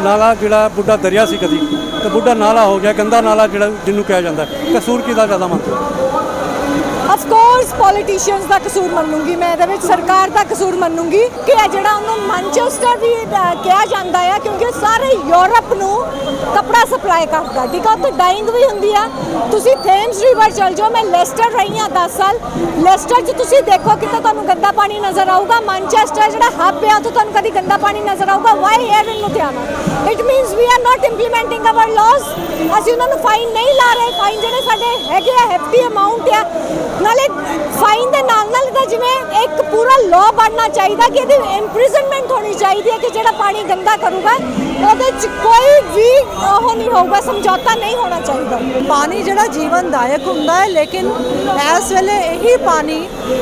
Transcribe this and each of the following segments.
ਨਾਲਾ ਜਿਹੜਾ ਬੁੱਢਾ ਦਰਿਆ ਸੀ ਕਦੀ, ਤੇ ਬੁੱਢਾ ਨਾਲਾ ਹੋ ਗਿਆ, ਗੰਦਾ ਨਾਲਾ ਜਿਹੜਾ ਜਿਹਨੂੰ ਕਿਹਾ ਜਾਂਦਾ ਹੈ। ਕਸੂਰ ਕਿਹਦਾ ਜ਼ਿਆਦਾ ਮੰਨਦੇ ਆਫ ਕੋਰਸ ਪੋਲੀਟੀਸ਼ੀਅਨਸ ਦਾ ਕਸੂਰ ਮੰਨੂਗੀ, ਮੈਂ ਇਹਦੇ ਵਿੱਚ ਸਰਕਾਰ ਦਾ ਕਸੂਰ ਮੰਨੂੰਗੀ ਕਿ ਇਹ ਜਿਹੜਾ ਉਹਨੂੰ ਮਾਂਚੈਸਟਰ ਵੀ ਕਿਹਾ ਜਾਂਦਾ ਆ, ਕਿਉਂਕਿ ਸਾਰੇ ਯੂਰਪ ਨੂੰ ਕਪੜਾ ਸਪਲਾਈ ਕਰਦਾ। ਠੀਕ ਆ, ਉੱਥੇ ਡਾਈਂਗ ਵੀ ਹੁੰਦੀ ਆ। ਤੁਸੀਂ ਥੇਮਸ ਰਿਵਰ ਚਲ ਜਾਓ, ਮੈਂ ਲੈਸਟਰ ਰਹੀ ਆ 10 ਸਾਲ। ਲੈਸਟਰ 'ਚ ਤੁਸੀਂ ਦੇਖੋ ਕਿਤੇ ਤੁਹਾਨੂੰ ਗੰਦਾ ਪਾਣੀ ਨਜ਼ਰ ਆਊਗਾ। ਮਾਂਚੈਸਟਰ ਜਿਹੜਾ ਹੱਬ ਆ, ਉੱਥੇ ਤੁਹਾਨੂੰ ਕਦੀ ਗੰਦਾ ਪਾਣੀ ਨਜ਼ਰ ਆਊਗਾ। Why here in Ludhiana it means we are not implementing our laws ਅਸੀਂ ਉਹਨਾਂ ਨੂੰ ਫਾਈਨ ਨਹੀਂ ਲਾ ਰਹੇ। ਫਾਈਨ ਜਿਹੜੇ ਸਾਡੇ ਹੈਗੇ ਆ ਹੈਫਟੀ ਅਮਾਉਂਟ ਆ। ਨਾਲੇ ਫਾਈਨ ਦੇ ਨਾਲ ਨਾਲ ਇਹਦਾ ਜਿਵੇਂ ਇੱਕ ਪੂਰਾ ਲਾਅ ਬਣਨਾ ਚਾਹੀਦਾ ਕਿ ਇਹਦੀ ਇੰਪ੍ਰਿਜ਼ਨਮੈਂਟ ਹੋਣੀ ਚਾਹੀਦੀ ਹੈ ਕਿ ਜਿਹੜਾ ਪਾਣੀ ਗੰਦਾ ਕਰੂਗਾ। ਉਹਦੇ 'ਚ ਕੋਈ ਵੀ ਉਹ ਨਹੀਂ ਹੋਊਗਾ, ਸਮਝੌਤਾ ਨਹੀਂ ਹੋਣਾ ਚਾਹੀਦਾ। ਪਾਣੀ ਜਿਹੜਾ ਜੀਵਨਦਾਇਕ ਹੁੰਦਾ ਹੈ, ਲੇਕਿਨ ਇਸ ਵੇਲੇ ਇਹੀ ਪਾਣੀ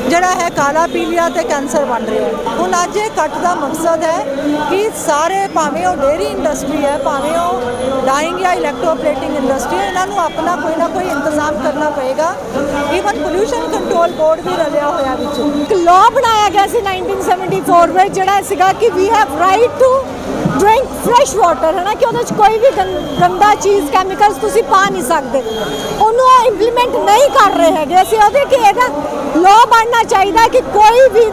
ਜਿਹੜਾ ਹੈ, ਕਾਲਾ ਪੀਲੀਆ ਤੇ ਕੈਂਸਰ ਬਣ ਰਿਹਾ ਹੁਣ ਅੱਜ ਇਹ ਕੱਟ ਦਾ ਮਕਸਦ ਹੈ ਕਿ ਸਾਰੇ ਭਾਵੇਂ ਉਹ ਡੇਰੀ ਇੰਡਸਟਰੀ ਹੈ, ਭਾਵੇਂ ਉਹ ਡਾਈਂਗ ਜਾਂ ਇਲੈਕਟ੍ਰੋਪਲੇਟਿੰਗ ਇੰਡਸਟਰੀ ਇਹਨਾਂ ਨੂੰ ਆਪਣਾ ਕੋਈ ਨਾ ਕੋਈ ਇੰਤਜ਼ਾਮ ਕਰਨਾ ਪਏਗਾ। ਈਵਨ ਪੋਲੂਸ਼ਨ ਕੰਟਰੋਲ ਬੋਰਡ ਵੀ ਰਲਿਆ ਹੋਇਆ ਵਿੱਚ। ਇੱਕ ਲਾਅ ਬਣਾਇਆ ਗਿਆ ਸੀ 1974 ਵਿੱਚ, ਜਿਹੜਾ ਸੀਗਾ ਕਿ we have right to drink fresh water ਹੈ ਨਾ ਕਿ ਉਹਦੇ 'ਚ ਕੋਈ ਵੀ ਗੰਦਾ ਚੀਜ਼ ਕੈਮੀਕਲਸ ਤੁਸੀਂ ਪਾ ਨਹੀਂ ਸਕਦੇ। ਉਹਨੂੰ ਇੰਪਲੀਮੈਂਟ ਨਹੀਂ ਕਰ ਰਹੇ ਹੈਗੇ। ਅਸੀਂ ਉਹਦੇ ਕਿ ਇਹਦਾ ਲਾਅ ਬਣਨਾ ਚਾਹੀਦਾ ਕਿ ਕੋਈ ਵੀ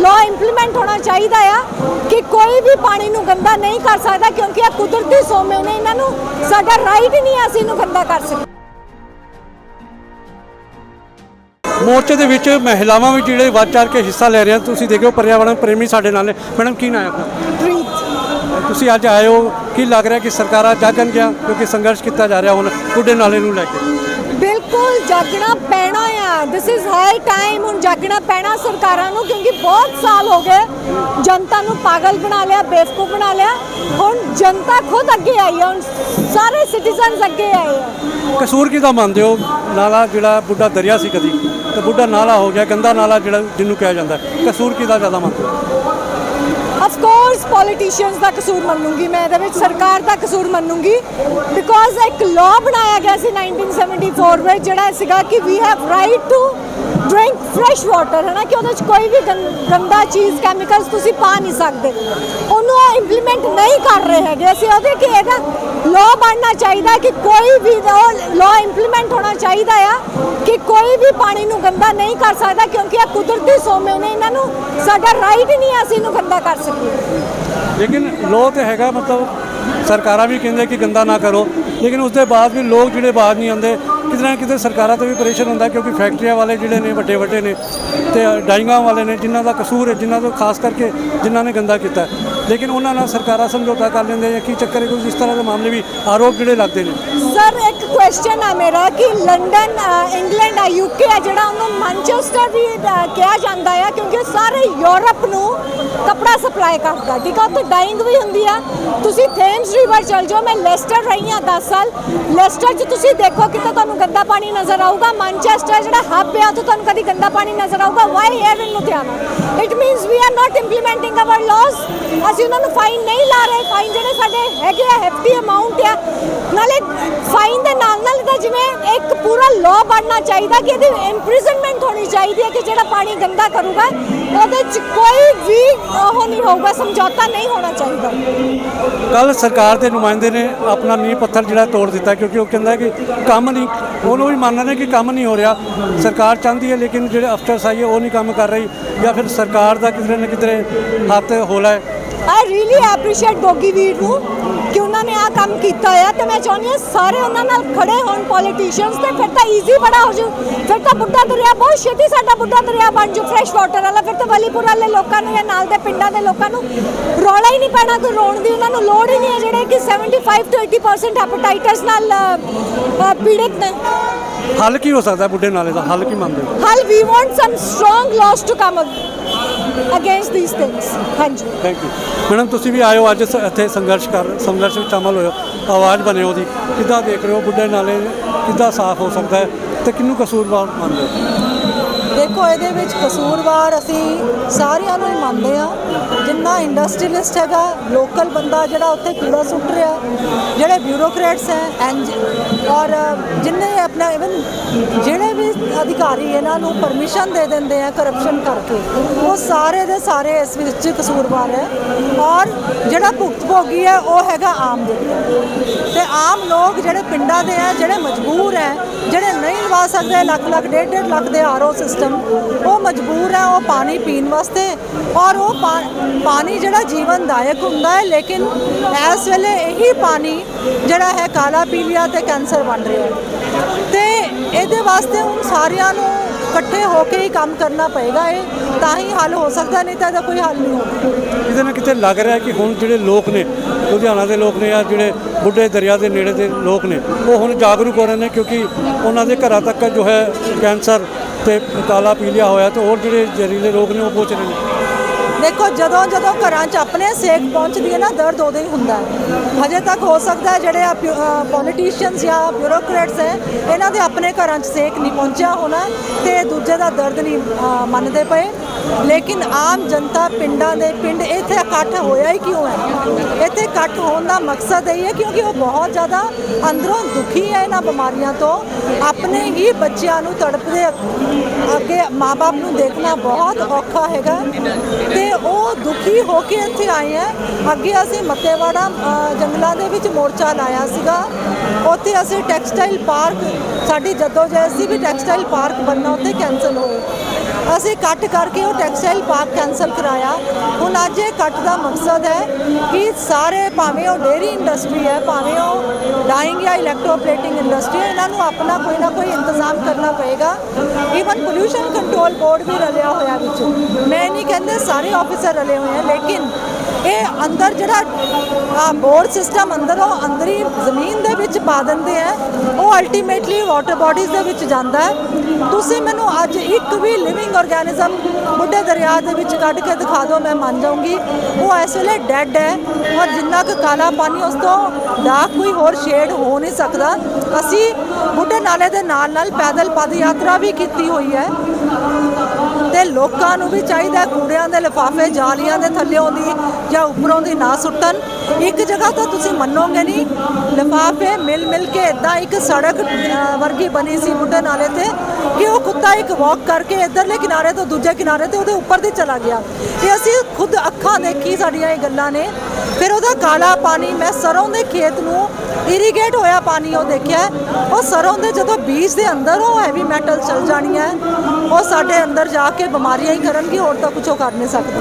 ਲਾਅ ਇੰਪਲੀਮੈਂਟ ਹੋਣਾ ਚਾਹੀਦਾ ਆ ਕਿ ਕੋਈ ਵੀ ਪਾਣੀ ਨੂੰ ਗੰਦਾ ਨਹੀਂ ਕਰ ਸਕਦਾ ਕਿਉਂਕਿ ਇਹ ਕੁਦਰਤੀ ਸੋਮੇ ਨੇ ਇਹਨਾਂ ਨੂੰ ਸਾਡਾ ਰਾਈਟ ਨਹੀਂ ਹੈ ਅਸੀਂ ਇਹਨੂੰ ਗੰਦਾ ਕਰ ਸਕਦੇ। ਮੋਰਚੇ ਦੇ ਵਿੱਚ ਮਹਿਲਾਵਾਂ ਵੀ ਜਿਹੜੇ ਵੱਧ ਚੜ ਕੇ ਹਿੱਸਾ ਲੈ ਰਹੀਆਂ ਤੁਸੀਂ ਦੇਖੋ ਪਰਿਆਵਰਣ ਪ੍ਰੇਮੀ ਸਾਡੇ ਨਾਲ ਨੇ। ਮੈਡਮ ਕੀ ਨਾਮ ਹੈ ਆਪਣਾ? ਤੁਸੀਂ ਅੱਜ ਆਏ ਹੋ ਕੀ ਲੱਗ ਰਿਹਾ ਕਿ ਸਰਕਾਰਾਂ ਜਾਗਣਗੀਆਂ ਕਿਉਂਕਿ ਸੰਘਰਸ਼ ਕੀਤਾ ਜਾ ਰਿਹਾ ਹੁਣ ਬੁੱਢੇ ਨਾਲੇ ਨੂੰ ਲੈ ਕੇ? ਬਿਲਕੁਲ ਜਾਗਣਾ ਪੈਣਾ ਆ। ਦਿਸ ਇਜ਼ ਹਾਈ ਟਾਈਮ ਹੁਣ ਜਾਗਣਾ ਪੈਣਾ ਸਰਕਾਰਾਂ ਨੂੰ ਕਿਉਂਕਿ ਬਹੁਤ ਸਾਲ ਹੋ ਗਏ ਜਨਤਾ ਨੂੰ ਪਾਗਲ ਬਣਾ ਲਿਆ ਬੇਵਕੂਫ ਬਣਾ ਲਿਆ। ਹੁਣ ਜਨਤਾ ਖੁਦ ਅੱਗੇ ਆਈ ਹੈ ਹੁਣ ਸਾਰੇ ਸਿਟੀਜ਼ਨਸ ਅੱਗੇ ਆਏ ਆ। ਕਸੂਰ ਕਿਹਦਾ ਮੰਨਦੇ ਹੋ? ਨਾਲਾ ਜਿਹੜਾ ਬੁੱਢਾ ਦਰਿਆ ਸੀ ਕਦੀ ਤੇ ਬੁੱਢਾ ਨਾਲਾ ਹੋ ਗਿਆ ਗੰਦਾ ਨਾਲਾ ਜਿਹੜਾ ਜਿਹਨੂੰ ਕਿਹਾ ਜਾਂਦਾ। ਕਸੂਰ ਕਿਹਦਾ ਜ਼ਿਆਦਾ ਮੰਨਦੇ ਹੋ? ਆਫ ਕੋਰਸ ਪੋਲੀਟੀਸ਼ੀਅਨਸ ਦਾ ਕਸੂਰ ਮੰਨੂੰਗੀ ਮੈਂ, ਇਹਦੇ ਵਿੱਚ ਸਰਕਾਰ ਦਾ ਕਸੂਰ ਮੰਨੂੰਗੀ। ਬਿਕੋਜ਼ ਇੱਕ ਲਾਅ ਬਣਾਇਆ ਗਿਆ ਸੀ 1974 ਵਿੱਚ, ਜਿਹੜਾ ਸੀਗਾ ਕਿ we have right to drink fresh water ਹੈ ਨਾ, ਕਿ ਉਹਦੇ 'ਚ ਕੋਈ ਵੀ ਗੰ- ਗੰਦਾ ਚੀਜ਼ ਕੈਮੀਕਲਸ ਤੁਸੀਂ ਪਾ ਨਹੀਂ ਸਕਦੇ। ਉਹਨੂੰ ਉਹ ਇੰਪਲੀਮੈਂਟ ਨਹੀਂ ਕਰ ਰਹੇ ਹੈਗੇ। ਅਸੀਂ ਉਹਦੇ ਕਿ ਇਹਦਾ ਲਾਅ ਬਣਨਾ ਚਾਹੀਦਾ ਕਿ ਕੋਈ ਵੀ ਲਾਅ ਇੰਪਲੀਮੈਂਟ ਹੋਣਾ ਚਾਹੀਦਾ ਆ, ਕਿ ਕੋਈ ਵੀ ਪਾਣੀ ਨੂੰ ਗੰਦਾ ਨਹੀਂ ਕਰ ਸਕਦਾ, ਕਿਉਂਕਿ ਇਹ ਕੁਦਰਤੀ ਸੋਮੇ ਨੇ, ਇਹਨਾਂ ਨੂੰ ਸਾਡਾ ਰਾਈਟ ਨਹੀਂ ਹੈ ਅਸੀਂ ਇਹਨੂੰ ਗੰਦਾ ਕਰ ਸਕੀਏ। ਲੇਕਿਨ ਲੋ ਤੇ ਹੈਗਾ ਮਤਲਬ, ਸਰਕਾਰਾਂ ਵੀ ਕਹਿੰਦੇ ਕਿ ਗੰਦਾ ਨਾ ਕਰੋ। ਲੇਕਿਨ ਉਸ ਦੇ ਬਾਅਦ ਵੀ ਲੋਕ ਜਿਹੜੇ ਬਾਹਰ ਨਹੀਂ ਆਉਂਦੇ ਨਾ ਕਿਤੇ ਸਰਕਾਰਾਂ ਤੋਂ ਵੀ ਪਰੇਸ਼ਾਨ ਹੁੰਦਾ ਕਿਉਂਕਿ ਫੈਕਟਰੀਆਂ ਵਾਲੇ ਜਿਹੜੇ ਨੇ, ਵੱਡੇ ਵੱਡੇ ਨੇ ਤੇ ਡਾਈਂਗਾਂ ਵਾਲੇ ਨੇ, ਜਿਨ੍ਹਾਂ ਦਾ ਕਸੂਰ ਹੈ, ਜਿਨ੍ਹਾਂ ਤੋਂ ਖਾਸ ਕਰਕੇ ਜਿਨ੍ਹਾਂ ਨੇ ਗੰਦਾ ਕੀਤਾ। ਲੇਕਿਨ ਉਹਨਾਂ ਨਾਲ ਸਰਕਾਰਾਂ ਸਮਝੌਤਾ ਕਰ ਲੈਂਦੇ ਜਾਂ ਕੀ ਚੱਕਰ ਹੈ ਕੋਈ ਇਸ ਤਰ੍ਹਾਂ ਦੇ ਮਾਮਲੇ ਵੀ ਆਰੋਪ ਜਿਹੜੇ ਲੱਗਦੇ ਨੇ। ਸਰ ਇੱਕ ਕੁਐਸਚਨ ਆ ਮੇਰਾ ਕਿ ਲੰਡਨ ਇੰਗਲੈਂਡ ਆ ਯੂਕੇ ਆ ਜਿਹੜਾ ਉਹਨੂੰ ਮਾਂਚੈਸਟਰ ਵੀ ਕਿਹਾ ਜਾਂਦਾ ਆ, ਕਿਉਂਕਿ ਸਾਰੇ ਯੂਰਪ ਨੂੰ ਕਪੜਾ ਸਪਲਾਈ ਕਰਦਾ। ਠੀਕ ਆ ਉੱਥੇ ਡਾਈਂਗ ਵੀ ਹੁੰਦੀ ਆ। ਤੁਸੀਂ ਥੇਮਸ ਰਿਵਰ ਚਲ ਜਾਓ, ਮੈਂ ਲੈਸਟਰ ਰਹੀ ਆ 10 ਸਾਲ। ਲੈਸਟਰ 'ਚ ਤੁਸੀਂ ਦੇਖੋ ਕਿਤੇ ਤੁਹਾਨੂੰ ਗੰਦਾ ਪਾਣੀ ਨਜ਼ਰ ਆਊਗਾ। ਮਾਂਚੈਸਟਰ ਜਿਹੜਾ ਹੱਬ ਆ, ਉੱਥੇ ਤੁਹਾਨੂੰ ਕਦੀ ਗੰਦਾ ਪਾਣੀ ਨਜ਼ਰ ਆਊਗਾ। Why here in Ludhiana it means we are not implementing our laws ਅਸੀਂ ਉਹਨਾਂ ਨੂੰ ਫਾਈਨ ਨਹੀਂ ਲਾ ਰਹੇ। ਫਾਈਨ ਜਿਹੜੇ ਸਾਡੇ ਹੈਗੇ ਆ ਹੈਫਟੀ ਅਮਾਉਂਟ ਆ। ਨਾਲੇ ਫਾਈਨ ਦੇ ਨਾਲ ਨਾਲ ਇਹਦਾ ਜਿਵੇਂ ਇੱਕ ਪੂਰਾ ਲਾਅ ਬਣਨਾ ਚਾਹੀਦਾ ਕਿ ਇਹਦੀ ਇੰਪ੍ਰਿਜ਼ਨਮੈਂਟ ਹੋਣੀ ਚਾਹੀਦੀ ਹੈ ਕਿ ਜਿਹੜਾ ਪਾਣੀ ਗੰਦਾ ਕਰੂਗਾ। ਉਹਦੇ 'ਚ ਕੋਈ ਵੀ ਉਹ ਨਹੀਂ ਹੋਊਗਾ ਸਮਝੌਤਾ ਨਹੀਂ ਹੋਣਾ ਚਾਹੀਦਾ। ਕੱਲ ਸਰਕਾਰ ਦੇ ਨੁਮਾਇੰਦੇ ਨੇ ਆਪਣਾ ਨੀਂਹ ਪੱਥਰ ਜਿਹੜਾ ਤੋੜ ਦਿੱਤਾ ਕਿਉਂਕਿ ਉਹ ਕਹਿੰਦਾ ਕਿ ਕੰਮ ਨਹੀਂ ਉਹਨੂੰ ਵੀ ਮੰਨਦੇ ਨੇ ਕਿ ਕੰਮ ਨਹੀਂ ਹੋ ਰਿਹਾ। ਸਰਕਾਰ ਚਾਹੁੰਦੀ ਹੈ ਲੇਕਿਨ ਜਿਹੜੇ ਅਫਸਰਸ ਆਈ ਹੈ ਉਹ ਨਹੀਂ ਕੰਮ ਕਰ ਰਹੀ ਜਾਂ ਫਿਰ ਸਰਕਾਰ ਦਾ ਕਿਧਰੇ ਨਾ ਕਿਧਰੇ ਹੱਥ ਹੋਲਾ ਹੈ। ਆਈ ਰੀਲੀ ਐਪਰੀਸ਼ੀਏਟ ਗੋਗੀ ਵੀਰ ਨੂੰ। ਕੰਮ ਕੀਤਾ ਆ ਤੇ ਮੈਂ ਚਾਹੁੰਦੀ ਹਾਂ ਸਾਰੇ ਉਹਨਾਂ ਨਾਲ ਖੜੇ ਹੋਣ ਪੋਲੀਟੀਸ਼ੀਅਨਸ ਤੇ। ਫਿਰ ਤਾਂ ਈਜ਼ੀ ਬੜਾ ਹੋ ਜੂ। ਫਿਰ ਤਾਂ ਬੁੱਢਾ ਦਰਿਆ ਬਹੁਤ ਛੇਤੀ ਸਾਡਾ ਬੁੱਢਾ ਦਰਿਆ ਬਣ ਜੂ ਫਰੈਸ਼ ਵਾਟਰ ਵਾਲਾ। ਫਿਰ ਤਾਂ ਵਲੀਪੁਰ ਵਾਲੇ ਲੋਕਾਂ ਨੂੰ ਜਾਂ ਨਾਲ ਦੇ ਪਿੰਡਾਂ ਦੇ ਲੋਕਾਂ ਨੂੰ ਰੌਲਾ ਹੀ ਨਹੀਂ ਪੈਣਾ ਕੋਈ ਰੋਣ ਦੀ ਉਹਨਾਂ ਨੂੰ ਲੋੜ ਹੀ ਨਹੀਂ ਹੈ। ਜਿਹੜੇ ਕਿ 75 ਤੋਂ 80% ਹੈਪੇਟਾਈਟਸ ਨਾਲ ਅ, ਨੇ। ਹੱਲ ਕੀ ਹੋ ਸਕਦਾ ਬੁੱਢੇ ਨਾਲੇ ਦਾ? ਹੱਲ ਕੀ ਮੰਨਦੇ ਹੋ? ਹਲ we want some strong laws to come against these things ਹਾਂਜੀ ਥੈਂਕ ਯੂ ਮੈਡਮ ਤੁਸੀਂ ਵੀ ਆਇਓ ਅੱਜ ਸ- ਇੱਥੇ ਸੰਘਰਸ਼ ਕਰ ਸੰਘਰਸ਼ ਵਿੱਚ ਸ਼ਾਮਲ ਹੋਇਓ। ਆਵਾਜ਼ ਬਣੇ ਉਹਦੀ। ਕਿੱਦਾਂ ਦੇਖ ਰਹੇ ਹੋ ਬੁੱਢੇ ਨਾਲੇ? ਕਿੱਦਾਂ ਸਾਫ਼ ਹੋ ਸਕਦਾ ਹੈ? ਤੇ ਕਿਹਨੂੰ ਕਸੂਰਵਾਰ ਮੰਨਦੇ ਹੋ? ਦੇਖੋ, ਇਹਦੇ ਵਿੱਚ ਕਸੂਰਵਾਰ ਅਸੀਂ ਸਾਰਿਆਂ ਨੂੰ ਹੀ ਮੰਨਦੇ ਆ ਜਿੰਨਾ ਇੰਡਸਟਰੀਲਿਸਟ ਹੈਗਾ ਲੋਕਲ ਬੰਦਾ ਜਿਹੜਾ ਉੱਥੇ ਕੂੜਾ ਸੁੱਟ ਰਿਹਾ, ਜਿਹੜੇ ਬਿਊਰੋਕਰੇਟਸ ਹੈ ਐਂਜ ਔਰ ਜਿੰਨੇ ਆਪਣਾ ਇਵਨ ਜਿਹੜੇ ਅਧਿਕਾਰੀ ਇਹਨਾਂ ਨੂੰ ਪਰਮਿਸ਼ਨ ਦੇ ਦਿੰਦੇ ਆ ਕਰਪਸ਼ਨ ਕਰਕੇ। ਉਹ ਸਾਰੇ ਦੇ ਸਾਰੇ ਇਸ ਵਿੱਚ ਕਸੂਰਵਾਰ ਹੈ ਔਰ ਜਿਹੜਾ ਭੁਗਤ ਭੋਗੀ ਹੈ ਉਹ ਹੈਗਾ ਆਮ ਜਨਤਾ ਤੇ ਆਮ ਲੋਕ ਜਿਹੜੇ ਪਿੰਡਾਂ ਦੇ ਆ, ਜਿਹੜੇ ਮਜਬੂਰ ਹੈ, ਜਿਹੜੇ ਨਹੀਂ ਲਵਾ ਸਕਦੇ, ਲੱਖ ਲੱਖ, ਡੇਢ ਡੇਢ ਲੱਖ ਦੇ ਆਰਓ ਸਿਸਟਮ ਉਹ ਮਜਬੂਰ ਹੈ, ਉਹ ਪਾਣੀ ਪੀਣ ਵਾਸਤੇ ਔਰ ਉਹ ਪਾਣੀ ਜਿਹੜਾ ਜੀਵਨਦਾਇਕ ਹੁੰਦਾ ਹੈ, ਲੇਕਿਨ ਇਸ ਵੇਲੇ ਇਹੀ ਪਾਣੀ ਜਿਹੜਾ ਹੈ ਕਾਲਾ ਪੀਲੀਆ ਤੇ ਕੈਂਸਰ ਬਣ ਰਿਹਾ ਹੈ। ਤੇ ਵਾਸਤੇ ਹੁਣ ਸਾਰਿਆਂ ਨੂੰ ਇਕੱਠੇ ਹੋ ਕੇ ਹੀ ਕੰਮ ਕਰਨਾ ਪਏਗਾ ਇਹ, ਤਾਂ ਹੀ ਹੱਲ ਹੋ ਸਕਦਾ, ਨਹੀਂ ਤਾਂ ਇਹਦਾ ਕੋਈ ਹੱਲ ਨਹੀਂ ਹੋਊਗਾ। ਕਿਤੇ ਨਾ ਕਿਤੇ ਲੱਗ ਰਿਹਾ ਕਿ ਹੁਣ ਜਿਹੜੇ ਲੋਕ ਨੇ, ਲੁਧਿਆਣਾ ਦੇ ਲੋਕ ਨੇ ਜਾਂ ਜਿਹੜੇ ਬੁੱਢੇ ਦਰਿਆ ਦੇ ਨੇੜੇ ਦੇ ਲੋਕ ਨੇ, ਉਹ ਹੁਣ ਜਾਗਰੂਕ ਹੋ ਰਹੇ ਨੇ ਕਿਉਂਕਿ ਉਹਨਾਂ ਦੇ ਘਰਾਂ ਤੱਕ ਜੋ ਹੈ ਕੈਂਸਰ ਤੇ ਕਾਲਾ ਪੀਲੀਆ ਹੋਇਆ ਤੇ ਹੋਰ ਜਿਹੜੇ ਜ਼ਹਿਰੀਲੇ ਰੋਗ ਨੇ ਉਹ ਪਹੁੰਚ ਰਹੇ ਨੇ। ਦੇਖੋ, ਜਦੋਂ ਜਦੋਂ ਘਰਾਂ 'ਚ ਆਪਣੇ ਸੇਕ ਪਹੁੰਚਦੀ ਹੈ ਨਾ, ਦਰਦ ਉਦੋਂ ਹੀ ਹੁੰਦਾ ਹੈ। ਹਜੇ ਤੱਕ ਹੋ ਸਕਦਾ ਹੈ ਜਿਹੜੇ ਪੋਲੀਟੀਸ਼ੀਅਨਸ ਜਾਂ ਬਿਊਰੋਕਰੇਟਸ ਹੈ, ਇਹਨਾਂ ਦੇ ਆਪਣੇ ਘਰਾਂ 'ਚ ਸੇਕ ਨਹੀਂ ਪਹੁੰਚਿਆ ਹੋਣਾ ਤੇ ਦੂਜੇ ਦਾ ਦਰਦ ਨਹੀਂ ਮੰਨਦੇ ਪਏ। ਲੇਕਿਨ ਆਮ ਜਨਤਾ ਪਿੰਡਾਂ ਦੇ ਪਿੰਡ ਇੱਥੇ ਇਕੱਠ ਹੋਇਆ ਹੀ ਕਿਉਂ ਹੈ? ਇੱਥੇ ਇਕੱਠ ਹੋਣ ਦਾ ਮਕਸਦ ਇਹ ਹੈ ਕਿਉਂਕਿ ਉਹ ਬਹੁਤ ਜ਼ਿਆਦਾ ਅੰਦਰੋਂ ਦੁਖੀ ਹੈ ਇਹਨਾਂ ਬਿਮਾਰੀਆਂ ਤੋਂ। ਆਪਣੇ ਹੀ ਬੱਚਿਆਂ ਨੂੰ ਤੜਪਦੇ ਅੱਗੇ ਮਾਪੇ ਨੂੰ ਦੇਖਣਾ ਬਹੁਤ ਔਖਾ ਹੈਗਾ। ਤੇ ਉਹ ਦੁਖੀ ਹੋ ਕੇ ਇੱਥੇ ਆਏ ਆ ਅੱਗੇ ਅਸੀਂ ਮੱਤੇਵਾੜਾ ਜੰਗਲਾਂ ਦੇ ਵਿੱਚ ਮੋਰਚਾ ਲਾਇਆ ਸੀਗਾ। ਉੱਥੇ ਅਸੀਂ ਟੈਕਸਟਾਈਲ ਪਾਰਕ, ਸਾਡੀ ਜਦੋਜਹਿਦ ਜੈਸੀ ਵੀ ਟੈਕਸਟਾਈਲ ਪਾਰਕ ਬਣਨਾ ਉੱਥੇ ਕੈਂਸਲ ਹੋਏ ਅਸੀਂ ਇਕੱਠ ਕਰਕੇ ਉਹ ਟੈਕਸਟਾਈਲ ਪਾਰਕ ਕੈਂਸਲ ਕਰਾਇਆ। ਹੁਣ ਅੱਜ ਇਹ ਕੱਟ ਦਾ ਮਕਸਦ ਹੈ ਕਿ ਸਾਰੇ ਭਾਵੇਂ ਉਹ ਡੇਰੀ ਇੰਡਸਟਰੀ ਹੈ, ਭਾਵੇਂ ਉਹ ਡਾਈਂਗ ਜਾਂ ਇਲੈਕਟ੍ਰੋਪਲੇਟਿੰਗ ਇੰਡਸਟਰੀ ਹੈ, ਇਹਨਾਂ ਨੂੰ ਆਪਣਾ ਕੋਈ ਨਾ ਕੋਈ ਇੰਤਜ਼ਾਮ ਕਰਨਾ ਪਏਗਾ। ਈਵਨ ਪੋਲੂਸ਼ਨ ਕੰਟਰੋਲ ਬੋਰਡ ਵੀ ਰਲਿਆ ਹੋਇਆ ਵਿੱਚ। ਮੈਂ ਨਹੀਂ ਕਹਿੰਦੇ ਸਾਰੇ ਆਫੀਸਰ ਰਲੇ ਹੋਏ ਹੈ ਲੇਕਿਨ ਇਹ ਅੰਦਰ ਜਿਹੜਾ ਬੋਰਡ ਸਿਸਟਮ ਅੰਦਰ ਉਹ ਅੰਦਰੀ ਜ਼ਮੀਨ ਦੇ ਵਿੱਚ ਪਾ ਦਿੰਦੇ ਆ। ਉਹ ਅਲਟੀਮੇਟਲੀ ਵਾਟਰ ਬਾਡੀਜ਼ ਦੇ ਵਿੱਚ ਜਾਂਦਾ ਹੈ। ਤੁਸੀਂ ਮੈਨੂੰ ਅੱਜ ਇੱਕ ਵੀ ਲਿਵਿੰਗ ਆਰਗੇਨਿਜ਼ਮ ਬੁੱਢੇ ਦਰਿਆ ਦੇ ਵਿੱਚ ਕੱਢ ਕੇ ਦਿਖਾ ਦਿਓ, ਮੈਂ ਮੰਨ ਜਾਊਂਗੀ। ਉਹ ਇਸ ਵੇਲੇ ਡੈੱਡ ਹੈ ਔਰ ਜਿੰਨਾ ਕੁ ਕਾਲਾ ਪਾਣੀ, ਉਸ ਤੋਂ ਡਾਰਕ ਕੋਈ ਹੋਰ ਸ਼ੇਡ ਹੋ ਨਹੀਂ ਸਕਦਾ। ਅਸੀਂ ਬੁੱਢੇ ਨਾਲੇ ਦੇ ਨਾਲ ਨਾਲ ਪੈਦਲ ਪਦ ਯਾਤਰਾ ਵੀ ਕੀਤੀ ਹੋਈ ਹੈ। ਤੇ ਲੋਕਾਂ ਨੂੰ ਵੀ ਚਾਹੀਦਾ ਕੂੜਿਆਂ ਦੇ ਲਿਫਾਫੇ ਜਾਲੀਆਂ ਦੇ ਥੱਲੇੋਂ ਦੀ ਜਾਂ ਉੱਪਰੋਂ ਦੀ ਨਾ ਸੁੱਟਣ। ਇੱਕ ਜਗ੍ਹਾ ਤਾਂ ਤੁਸੀਂ ਮੰਨੋਗੇ ਨਹੀਂ, ਲਿਫਾਫੇ ਮਿਲ ਮਿਲ ਕੇ ਇਦਾਂ ਇੱਕ ਸੜਕ ਵਰਗੀ ਬਣੀ ਸੀ ਬੁੱਢੇ ਨਾਲੇ ਤੇ, ਕਿ ਉਹ ਕੁੱਤਾ ਇੱਕ ਵਾਕ ਕਰਕੇ ਇਧਰਲੇ ਕਿਨਾਰੇ ਤੋਂ ਦੂਜੇ ਕਿਨਾਰੇ ਤੇ ਉਹਦੇ ਉੱਪਰ ਦੀ ਚਲਾ ਗਿਆ। ਇਹ ਅਸੀਂ ਖੁਦ ਅੱਖਾਂ ਦੇਖੀ ਸਾਡੀਆਂ ਇਹ ਗੱਲਾਂ ਨੇ। ਫਿਰ ਉਹਦਾ ਕਾਲਾ ਪਾਣੀ, ਮੈਂ ਸਰੋਂ ਦੇ ਖੇਤ ਨੂੰ ਇਰੀਗੇਟ ਹੋਇਆ ਪਾਣੀ ਉਹ ਦੇਖਿਆ। ਉਹ ਸਰੋਂ ਦੇ ਜਦੋਂ ਬੀਜ ਦੇ ਅੰਦਰ ਉਹ ਹੈਵੀ ਮੈਟਲ ਚਲ ਜਾਣੀਆਂ ਉਹ ਸਾਡੇ ਅੰਦਰ ਜਾ ਕੇ ਬਿਮਾਰੀਆਂ ਹੀ ਕਰਨਗੇ, ਹੋਰ ਤਾਂ ਕੁਝ ਉਹ ਕਰ ਨਹੀਂ ਸਕਦੇ।